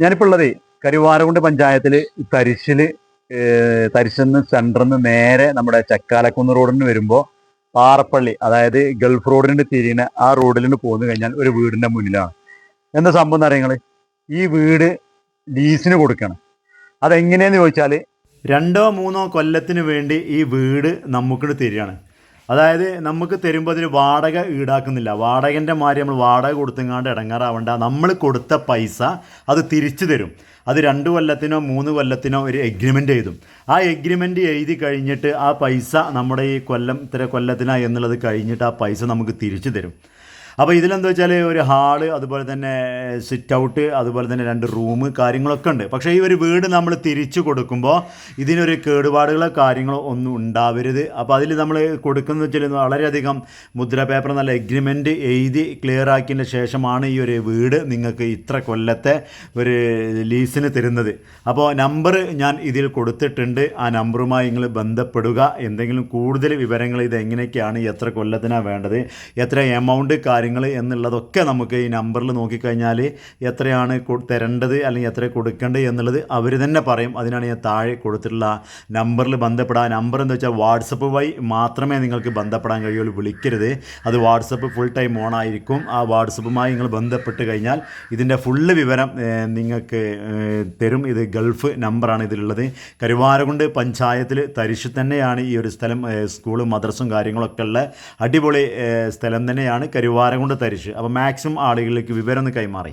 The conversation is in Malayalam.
ഞാനിപ്പോൾ ഉള്ളത് കരുവാരകുണ്ട് പഞ്ചായത്തിൽ തരിശിൽ തരിശന്ന് സെന്ററിൽ നിന്ന് നേരെ നമ്മുടെ ചക്കാലക്കുന്ന് റോഡിന് വരുമ്പോൾ പാറപ്പള്ളി അതായത് ഗൾഫ് റോഡിന് തിരിയുന്ന ആ റോഡിൽ പോന്നു കഴിഞ്ഞാൽ ഒരു വീടിന്റെ മുന്നിലാണ്. എന്താ സംഭവം എന്ന് അറിയങ്ങൾ ഈ വീട് ലീസിന് കൊടുക്കണം. അതെങ്ങനെയാന്ന് ചോദിച്ചാൽ രണ്ടോ മൂന്നോ കൊല്ലത്തിന് വേണ്ടി ഈ വീട് നമുക്കിട്ട് തരികയാണ്. അതായത് നമുക്ക് തരുമ്പോൾ അതിന് വാടക ഈടാക്കുന്നില്ല. വാടകന്റെ മാതിരി നമ്മൾ വാടക കൊടുത്തെങ്ങാണ്ട് ഇടങ്ങാറാവണ്ട. നമ്മൾ കൊടുത്ത പൈസ അത് തിരിച്ചു തരും. അത് രണ്ട് കൊല്ലത്തിനോ മൂന്ന് കൊല്ലത്തിനോ ഒരു എഗ്രിമെന്റ് എഴുതും. ആ എഗ്രിമെന്റ് എഴുതി കഴിഞ്ഞിട്ട് ആ പൈസ നമ്മുടെ ഈ കൊല്ലം ഇത്ര കൊല്ലത്തിനാ എന്നുള്ളത് കഴിഞ്ഞിട്ട് ആ പൈസ നമുക്ക് തിരിച്ചു തരും. അപ്പോൾ ഇതിലെന്താ വെച്ചാൽ ഒരു ഹാൾ അതുപോലെ തന്നെ സിറ്റ് ഔട്ട് അതുപോലെ തന്നെ രണ്ട് റൂം കാര്യങ്ങളൊക്കെ ഉണ്ട്. പക്ഷേ ഈ ഒരു വീട് നമ്മൾ തിരിച്ചു കൊടുക്കുമ്പോൾ ഇതിനൊരു കേടുപാടുകളോ കാര്യങ്ങളോ ഒന്നും ഉണ്ടാവരുത്. അപ്പോൾ അതിൽ നമ്മൾ കൊടുക്കുന്നത് വെച്ചാൽ വളരെയധികം മുദ്ര പേപ്പർ നല്ല എഗ്രിമെന്റ് എഴുതി ക്ലിയർ ആക്കിയതിന് ശേഷമാണ് ഈ ഒരു വീട് നിങ്ങൾക്ക് ഇത്ര കൊല്ലത്തെ ഒരു ലീസിന് തരുന്നത്. അപ്പോൾ നമ്പർ ഞാൻ ഇതിൽ കൊടുത്തിട്ടുണ്ട്. ആ നമ്പറുമായി നിങ്ങൾ ബന്ധപ്പെടുക. എന്തെങ്കിലും കൂടുതൽ വിവരങ്ങൾ ഇത് എങ്ങനെയൊക്കെയാണ് എത്ര കൊല്ലത്തിനാണ് വേണ്ടത് എത്ര എമൗണ്ട് കാര്യങ്ങൾ എന്നുള്ളതൊക്കെ നമുക്ക് ഈ നമ്പറിൽ നോക്കിക്കഴിഞ്ഞാൽ എത്രയാണ് തരേണ്ടത് അല്ലെങ്കിൽ എത്ര കൊടുക്കേണ്ടത് എന്നുള്ളത് അവർ തന്നെ പറയും. അതിനാണ് ഞാൻ താഴെ കൊടുത്തിട്ടുള്ള നമ്പറിൽ ബന്ധപ്പെടാൻ നമ്പർ എന്താ വെച്ചാൽ വാട്സപ്പ് വഴി മാത്രമേ നിങ്ങൾക്ക് ബന്ധപ്പെടാൻ കഴിയുള്ളൂ. വിളിക്കരുത്. അത് വാട്സപ്പ് ഫുൾ ടൈം ഓൺ ആയിരിക്കും. ആ വാട്സപ്പുമായി നിങ്ങൾ ബന്ധപ്പെട്ട് കഴിഞ്ഞാൽ ഇതിന്റെ ഫുള്ള് വിവരം നിങ്ങൾക്ക് തരും. ഇത് ഗൾഫ് നമ്പറാണ് ഇതിലുള്ളത്. കരുവാരകുണ്ട് പഞ്ചായത്തിൽ തരിശ് തന്നെയാണ് ഈ ഒരു സ്ഥലം സ്കൂളും മദ്രസും കാര്യങ്ങളൊക്കെ ഉള്ള അടിപൊളി സ്ഥലം തന്നെയാണ് കരുവാരകുണ്ട് തരിച്ച് അപ്പോൾ മാക്സിമം ആളുകളിലേക്ക് വിവരം ഒന്ന് കൈമാറി.